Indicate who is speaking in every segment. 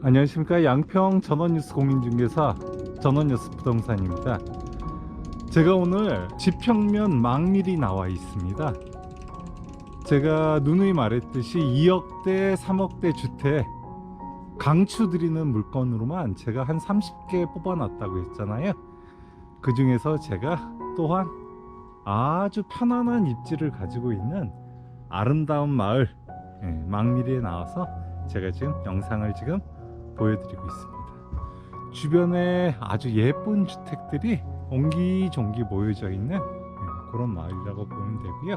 Speaker 1: 안녕하십니까 양평 전원뉴스 공인중개사 전원뉴스 부동산입니다. 제가 오늘 지평면 망밀이 나와 있습니다. 제가 누누이 말했듯이 2억대, 3억대 주택 강추드리는 물건으로만 제가 한 30개 뽑아놨다고 했잖아요. 그 중에서 제가 또한 아주 편안한 입지를 가지고 있는 아름다운 마을 예, 망밀리에 나와서 제가 지금 영상을 지금 보여드리고 있습니다. 주변에 아주 예쁜 주택들이 옹기종기 모여져 있는 예, 그런 마을이라고 보면 되고요.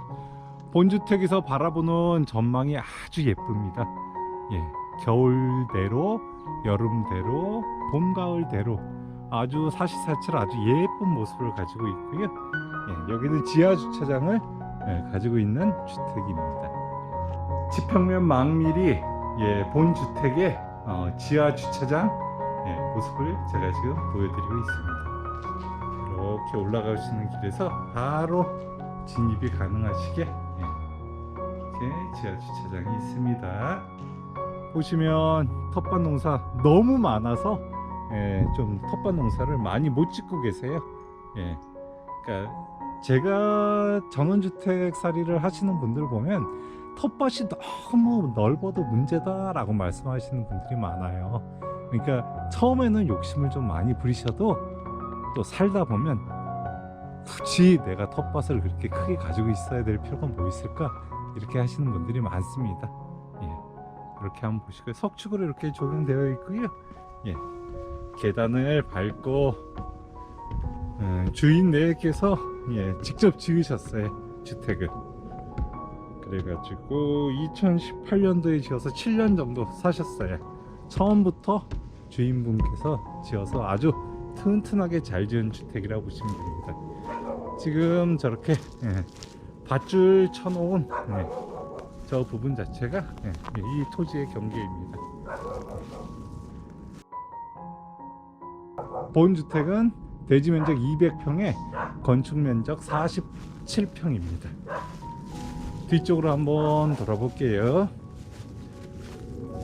Speaker 1: 본주택에서 바라보는 전망이 아주 예쁩니다. 예, 겨울대로, 여름대로, 봄, 가을대로 아주 사시사철 아주 예쁜 모습을 가지고 있고요. 예, 여기는 지하 주차장을 예, 가지고 있는 주택입니다. 지평면 망밀이 예, 본 주택의 어, 지하 주차장 예, 모습을 제가 지금 보여드리고 있습니다. 이렇게 올라가시는 길에서 바로 진입이 가능하시게 예, 이렇게 지하 주차장이 있습니다. 보시면 텃밭 농사 너무 많아서 예, 좀 텃밭 농사를 많이 못 짓고 계세요. 예, 그러니까 제가 전원주택 살이를 하시는 분들 보면 텃밭이 너무 넓어도 문제다라고 말씀하시는 분들이 많아요. 그러니까 처음에는 욕심을 좀 많이 부리셔도 또 살다 보면 굳이 내가 텃밭을 그렇게 크게 가지고 있어야 될 필요가 뭐 있을까 이렇게 하시는 분들이 많습니다. 예, 이렇게 한번 보시고요. 석축으로 이렇게 조경되어 있고요. 예, 계단을 밟고 음, 주인네께서 예, 직접 지으셨어요 주택을. 그래가지고 2018년도에 지어서 7년 정도 사셨어요. 처음부터 주인분께서 지어서 아주 튼튼하게 잘 지은 주택이라고 보시면 됩니다. 지금 저렇게 예, 밧줄 쳐놓은 예, 저 부분 자체가 예, 이 토지의 경계입니다. 본 주택은 대지 면적 200평에 건축 면적 47평입니다. 뒤쪽으로 한번 돌아볼게요.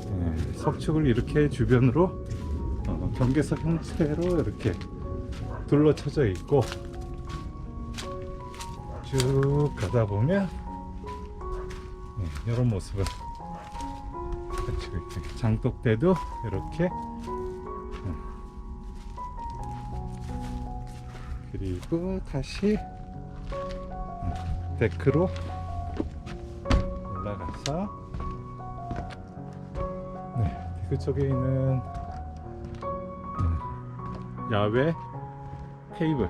Speaker 1: 예, 석축을 이렇게 주변으로 어, 경계석 형태로 이렇게 둘러쳐져 있고 쭉 가다 보면 예, 이런 모습을 장독대도 이렇게 음. 그리고 다시 음, 데크로 올라가서 네, 그 쪽에 있는 음, 야외 테이블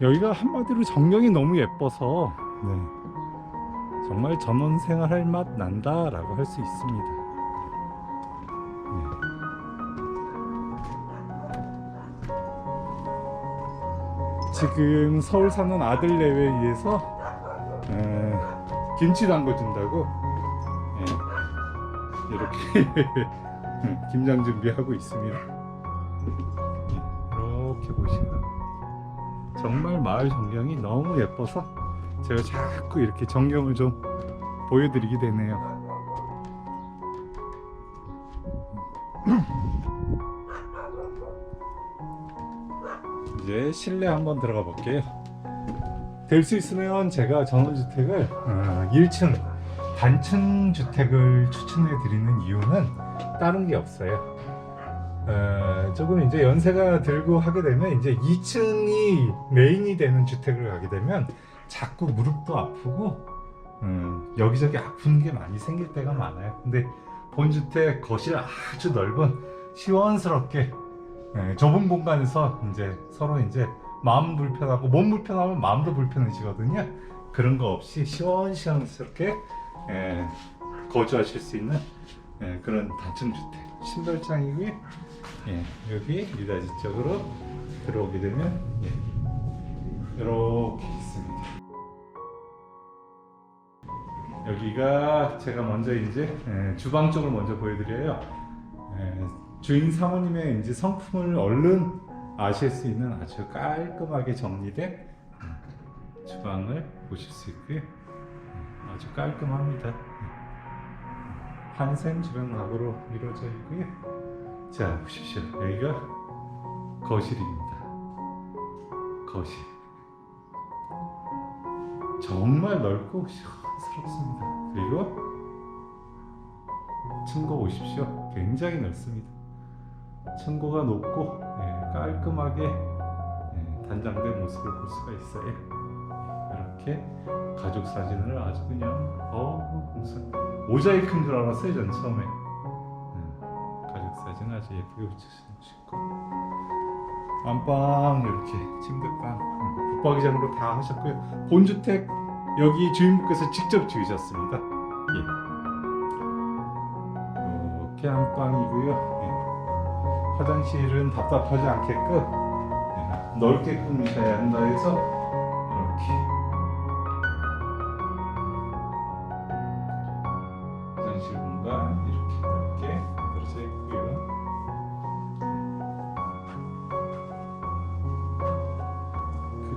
Speaker 1: 여기가 한마디로 전경이 너무 예뻐서 네, 정말 전원 생활할 맛 난다 라고 할 수 있습니다. 네. 지금 서울 사는 아들 내외에 의해서 에, 김치 담궈 준다고 예, 이렇게 김장 준비하고 있습니다. 이렇게 보시면 정말 마을 전경이 너무 예뻐서 제가 자꾸 이렇게 전경을 좀 보여드리게 되네요. 이제 실내 한번 들어가 볼게요. 될 수 있으면 제가 전원주택을 어, 1층 단층 주택을 추천해 드리는 이유는 다른 게 없어요. 어, 조금 이제 연세가 들고 하게 되면 이제 2층이 메인이 되는 주택을 가게 되면 자꾸 무릎도 아프고 음, 여기저기 아픈 게 많이 생길 때가 많아요. 근데 본주택 거실 아주 넓은 시원스럽게 예, 좁은 공간에서 이제 서로 이제 마음 불편하고 몸 불편하면 마음도 불편해지거든요. 그런 거 없이 시원시원스럽게 예, 거주하실 수 있는 예, 그런 단층 주택 신발장이고요. 예, 여기 미닫이 쪽으로 들어오게 되면 예, 이렇게 있습니다. 여기가 제가 먼저 이제 예, 주방 쪽을 먼저 보여드려요. 예, 주인 사모님의 이제 성품을 얼른 아실 수 있는 아주 깔끔하게 정리된 음, 주방을 보실 수 있고요. 음, 아주 깔끔합니다. 음. 한샘 주변락으로 이루어져 있고요. 자 보십시오. 여기가 거실입니다. 거실. 정말 넓고 시원스럽습니다. 그리고 층고 보십시오. 굉장히 넓습니다. 층고가 높고 예, 깔끔하게 예, 단장된 모습을 볼 수가 있어요. 이렇게 가족 사진을 아주 그냥 어 무슨 모자이크인 줄 알았어요 전 처음에 음, 가족 사진 아주 예쁘게 붙여주시고 안방 이렇게 침대방 음, 붙박이장으로 다 하셨고요 본주택 여기 주인분께서 직접 지으셨습니다 예. 이렇게 안방이고요 예. 화장실은 답답하지 않게끔 예, 넓게 꾸미셔야 한다 해서 이렇게. 화장실 공간 이렇게 넓게 만들어져 있고요.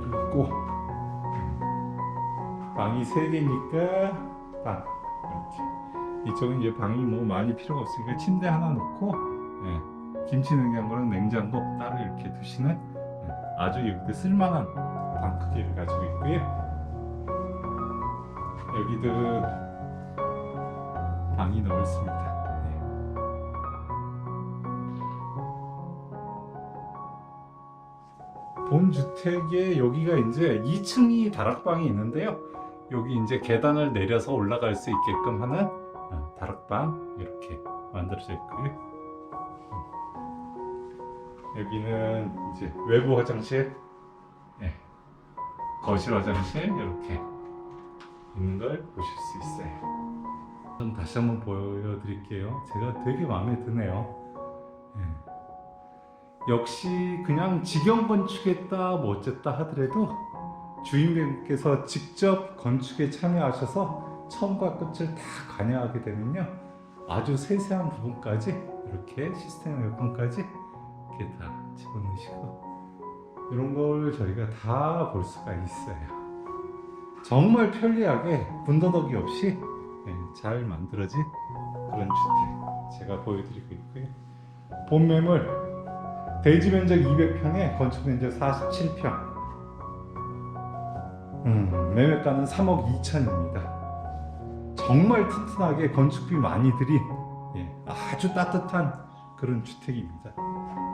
Speaker 1: 그리고 방이 세 개니까 방 이렇게. 이쪽은 이제 방이 뭐 많이 필요가 없으니까 침대 하나 놓고 예, 김치 냉장고랑 냉장고 따로 이렇게 두시는 예, 아주 여기도 쓸만한 방 크기를 가지고 있고요. 여기도 방이 넓습니다. 네. 본 주택에 여기가 이제 2층이 다락방이 있는데요. 여기 이제 계단을 내려서 올라갈 수 있게끔 하는 어, 다락방 이렇게 만들어져 있고요. 음. 여기는 이제 외부 화장실, 네. 거실 화장실 이렇게 있는 걸 보실 수 있어요. 좀 다시 한번 보여드릴게요. 제가 되게 마음에 드네요. 예. 역시 그냥 직영 건축했다 뭐 어쨌다 하더라도 주인님께서 직접 건축에 참여하셔서 처음과 끝을 다 관여하게 되면요 아주 세세한 부분까지 이렇게 시스템 에어컨까지 이렇게 다 집어넣으시고 이런 걸 저희가 다 볼 수가 있어요. 정말 편리하게 군더더기 없이 네, 잘 만들어진 그런 주택 제가 보여드리고 있고요. 본 매물 대지 면적 200평에 건축 면적 47평. 음, 매매가는 3억 2천입니다. 정말 튼튼하게 건축비 많이 들인 예, 아주 따뜻한 그런 주택입니다.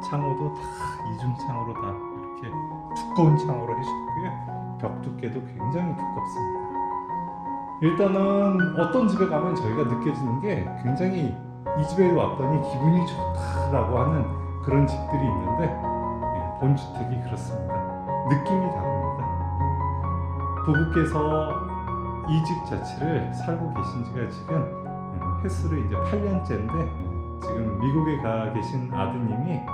Speaker 1: 창호도 다 이중 창호로 다 이렇게 두꺼운 창호로 해주고요. 벽 두께도 굉장히 두껍습니다. 일단은 어떤 집에 가면 저희가 느껴지는 게 굉장히 이 집에 왔더니 기분이 좋다라고 하는 그런 집들이 있는데 예, 본 주택이 그렇습니다. 느낌이 다릅니다. 부부께서 이 집 자체를 살고 계신 지가 지금 음, 횟수로 이제 8년째인데 지금 미국에 가 계신 아드님이 예,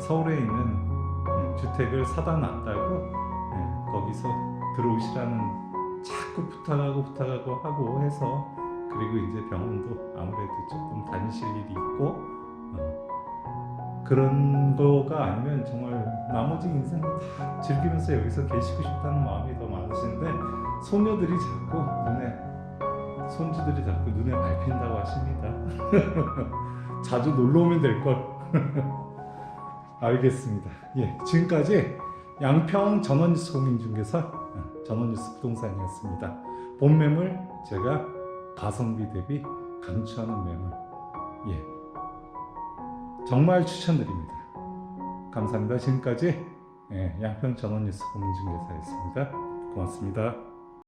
Speaker 1: 서울에 있는 음, 주택을 사다 놨다고 예, 거기서 들어오시라는 자꾸 부탁하고 부탁하고 하고 해서 그리고 이제 병원도 아무래도 조금 다니실 일이 있고 어, 그런 거가 아니면 정말 나머지 인생 다 즐기면서 여기서 계시고 싶다는 마음이 더 많으신데 소녀들이 자꾸 눈에 손주들이 자꾸 눈에 밟힌다고 하십니다. 자주 놀러 오면 될 걸. 알겠습니다. 예, 지금까지 양평 전원뉴스 공인중개사 어, 전원뉴스 부동산이었습니다. 본 매물 제가 가성비 대비 강추하는 매물. 예, 정말 추천드립니다. 감사합니다. 지금까지 예, 양평 전원뉴스 공인중개사였습니다. 고맙습니다.